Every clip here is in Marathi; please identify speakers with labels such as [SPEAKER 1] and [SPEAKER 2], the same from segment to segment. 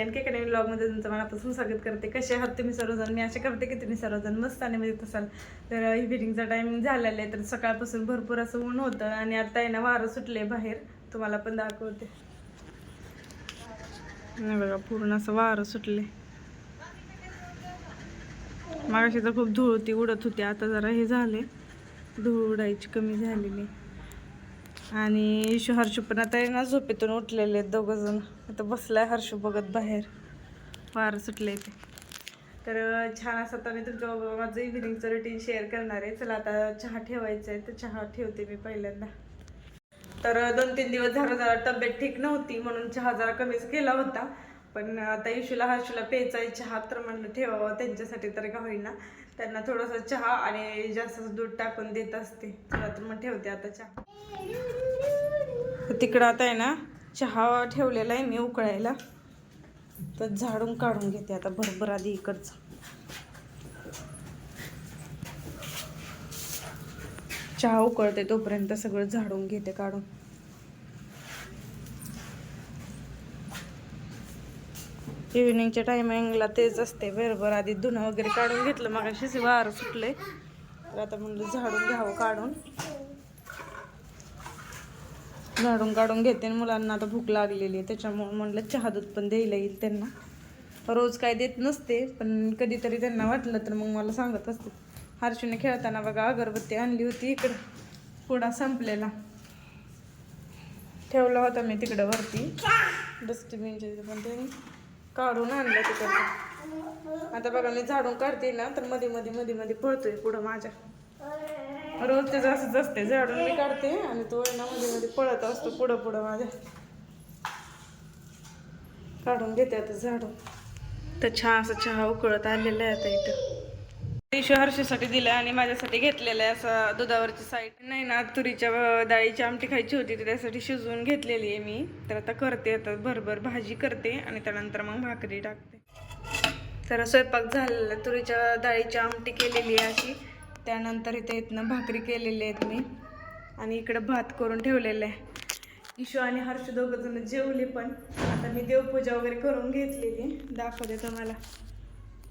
[SPEAKER 1] हर्षी आणि अकॅडमी ब्लॉगमध्ये तुमचं मनापासून स्वागत करते. कसे आहात तुम्ही सर्वजण? मी असे करते की तुम्ही सर्वजण मस्त आणि मजेत असाल. तर इव्हिनिंगचा टायमिंग झालेला आहे तर सकाळपासून भरपूर असं ऊन होतं आणि आता आहे ना वारं सुटले बाहेर. तुम्हाला पण दाखवते. नाही बघा पूर्ण असं वारं सुटले मागाशी तर खूप धूळ होती उडत होती. आता जरा हे झाले धूळ उडायची कमी झालेली आणि इशू हर्षू पण आता ना झोपेतून उठलेले आहेत दोघं जण. आता बसलाय हर्षू बघत बाहेर. वार सुटले ते. तर छान असं आता मी तुमच्या माझं इव्हिनिंगचं रुटीन शेअर करणार आहे. चला आता चहा ठेवायचा आहे तर चहा ठेवते मी पहिल्यांदा. तर दोन तीन दिवस झालं जरा तब्येत ठीक नव्हती म्हणून चहा जरा कमीच केला होता. पण आता इशूला हर्षूला प्यायचा आहे चहा तर म्हणलं ठेवावं. त्यांच्यासाठी तर का होईना. त्यांना थोडंसं चहा आणि जास्त दूध टाकून देत असते. चला तर मग ठेवते आता चहा. तिकडं आता आहे ना चहा ठेवलेला आहे मी उकळायला. तर झाडून काढून घेते आता भरभर आधी इकडचं. चहा उकळते तोपर्यंत सगळं झाडून घेते काढून. इव्हिनिंगच्या टायमिंगला तेच असते. बरोबर आधी धुणं वगैरे काढून घेतलं. मग शिस वारं सुटले तर आता म्हणलं झाडून घ्यावं काढून. झाडून काढून घेते आणि मुलांना आता भूक लागलेली आहे. त्याच्यामुळे म्हणलं चहा दूध पण द्यायला येईल त्यांना. रोज काय देत नसते पण कधीतरी त्यांना वाटलं तर मग मला सांगत असते. हर्षूने खेळताना बघा अगरबत्ती आणली होती इकडं. पुडा संपलेला. ठेवला होता मी तिकडं वरती. डस्टबिनच्या पण त्यांनी. काढून आणलं तिकडं आता बघा मी झाडून काढते ना तर मध्ये मध्ये मध्ये मध्ये पळतोय पुढं माझ्या. रोज ते असंच असते झाडून मी काढते आणि तो ना मध्ये मध्ये पळत असतो पुढं पुढं माझ्या. काढून घेते आता झाडून. तर छान असं चहा उकळत आलेला आहे आता इथं. इशू हर्षीसाठी दिलं आणि माझ्यासाठी घेतलेलं आहे असं दुधावरची साईड नाही ना तुरीच्या डाळीची आमटी खायची होती तर त्यासाठी शिजवून घेतलेली आहे मी. तर आता करते आता भरभर भाजी करते आणि त्यानंतर मग भाकरी टाकते. तर स्वयंपाक झालेला तुरीच्या डाळीची आमटी केलेली आहे अशी. त्यानंतर इथे इथनं भाकरी केलेली आहेत मी. आणि इकडं भात करून ठेवलेलं आहे. इशू आणि हर्ष दोघं जण जेवले पण. आता मी देवपूजा वगैरे करून घेतलेली. दाखवते तुम्हाला.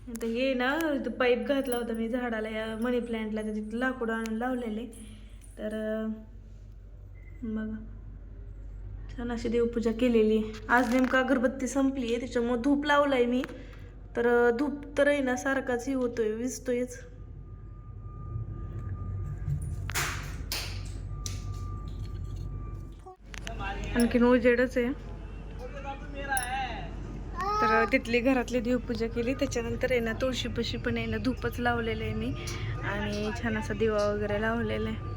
[SPEAKER 1] आता हे ना तो पाईप घातला होता मी झाडाला या मनी प्लांटला तर तिथं लाकूड आणून लावलेले. तर मग छान अशी देवपूजा केलेली. आहे आज नेमका अगरबत्ती संपली आहे त्याच्यामुळं धूप लावलाय मी. तर धूप तर आहे ना सारखाच हे होतोय विजतोयच. आणखीन उजेडच आहे. तर तिथली घरातली देवपूजा केली. त्याच्यानंतर आहे ना तुळशीपाशी पण आहे ना धूपच लावलेलं आहे मी. आणि छान असा दिवा वगैरे लावलेला आहे.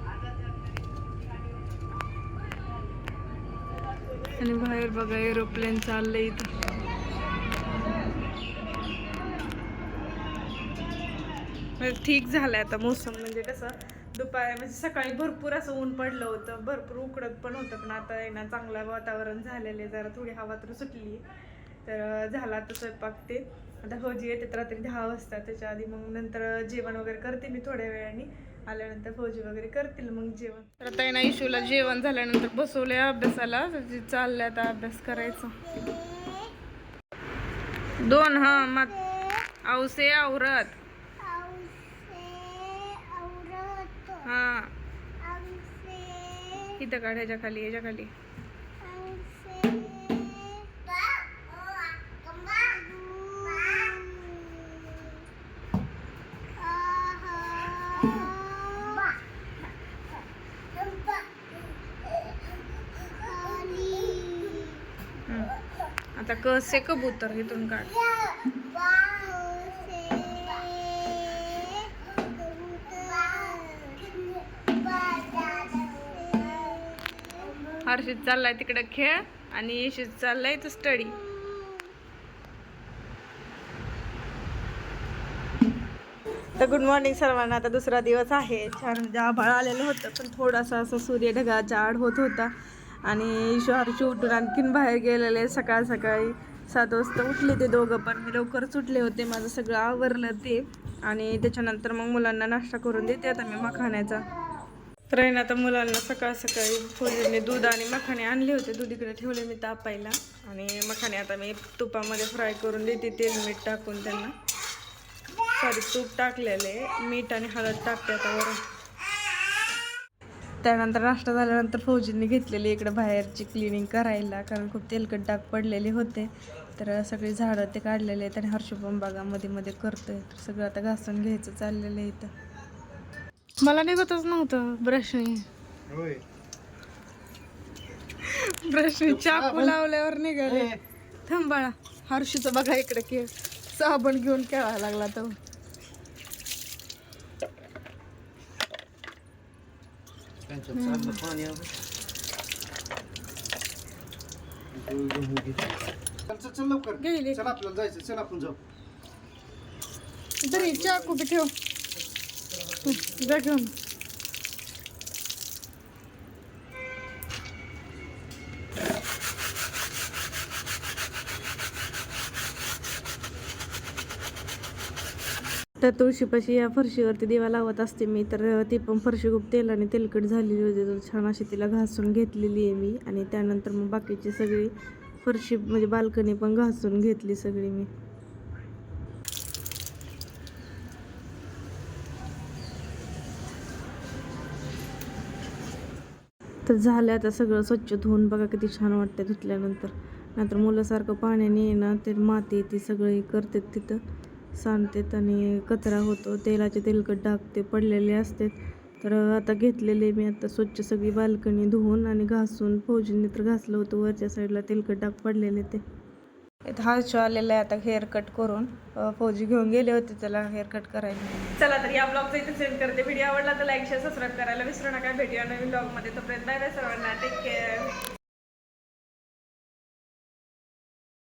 [SPEAKER 1] आणि बाहेर बघा एरोप्लेन चाललंय इथं. ठीक झालंय आता मोसम. म्हणजे कसं दुपारी म्हणजे सकाळी भरपूर असं ऊन पडलं होतं. भरपूर उकडत पण होतं. पण आता आहे ना चांगलं वातावरण झालेलं आहे. जरा थोडी हवा तर सुटली तर झाला आता स्वयंपाक ते. आता फौजी येते रात्री दहा वाजता त्याच्या आधी मग नंतर जेवण वगैरे करते मी थोड्या वेळाने. आल्यानंतर फौजी वगैरे करतील मग जेवण. तर आता ना इशूला जेवण झाल्यानंतर बसवले अभ्यासाला. तर चाललंय आता अभ्यास करायचा. दोन हा मग औसे आवरत. हा. इथं काढ ह्याच्या खाली ह्याच्या खाली. कसे कबूतर इथून काढ. हर्षित चाललाय तिकडे खेळ आणि यशित चाललाय तर स्टडी तर गुड मॉर्निंग सर्वांना. आता दुसरा दिवस आहे. छान म्हणजे आभाळ आलेलं होतं पण थोडासा असं सूर्य ढगाचा आड होत होता. आणि ईशू हर्षू उठून आणखीन बाहेर गेलेले सकाळ सकाळी सात वाजता उठले ते दोघं पण. मी लवकरच उठले होते माझं सगळं आवरलं ते. आणि त्याच्यानंतर मग मुलांना नाश्ता करून देते. आता मी मखाण्याचा. तर आहे ना आता मुलांना सकाळ सकाळी फुलेने दूध आणि मखाणे आणले होते. दूध इकडे ठेवले मी तापायला. आणि मखाणे आता मी तुपामध्ये फ्राय करून देते. तेल मीठ टाकून त्यांना. सॉरी तूप टाकलेले मीठ आणि हळद टाकते आता वरून. त्यानंतर नाश्ता झाल्यानंतर फौजींनी घेतलेली इकडे बाहेरची क्लिनिंग करायला कारण खूप तेलकट डाग पडलेले होते. तर सगळी झाडं ते काढलेले आहेत आणि हर्षपंप बागा मध्ये मध्ये करतोय. तर सगळं आता घासून घ्यायचं चाललेलं आहे इथं. मला निघतच नव्हतं ब्रशने
[SPEAKER 2] होय.
[SPEAKER 1] ब्रशने चाकू लावल्यावर निघाले. थांबाळा हर्षीचं बघा इकडे की साबण घेऊन खेळायला लागला तो.
[SPEAKER 2] त्यांच्यात चाललं पाणी. चल चल चल लवकर
[SPEAKER 1] गेली
[SPEAKER 2] चल आपल्याला जायचं चल आपण जाऊ
[SPEAKER 1] तरी चाकू बी ठेव हं, जा घेऊन त्या तुळशीपाशी या फरशीवरती दिवा लावत असते मी. तर ती पण फरशी खूप तेलाने तेलकट झालेली होती. तर छान अशी तिला घासून घेतलेली आहे मी. आणि त्यानंतर मग बाकीची सगळी फरशी म्हणजे बाल्कनी पण घासून घेतली सगळी मी. तर झालं आता सगळं स्वच्छ धुवून बघा किती छान वाटतं धुतल्यानंतर. नंतर मुलासारखं पाण्याने ना ते माती ती सगळं हे करतात तिथं. सांडतात आणि कचरा होतो. तेलाचे तेलकट डाग ते पडलेले असतात. तर आता घेतलेले मी आता स्वच्छ सगळी बाल्कनी धुवून आणि घासून फौजींनी तर घासलं होतं. वरच्या साईडला तेलकट डाग पडलेले ते. हा शो आलेला आहे आता हेअर कट करून फौजी घेऊन गेले होते. त्याला हेअर कट करायला. चला तर या ब्लॉगचा इथे सेंड करते. व्हिडिओ आवडला तर लाईक शेअर सबस्क्राईब करायला विसरू नका. भेटूया नवीन ब्लॉगमध्ये. तोपर्यंत बाय बाय सर्वांना. Take care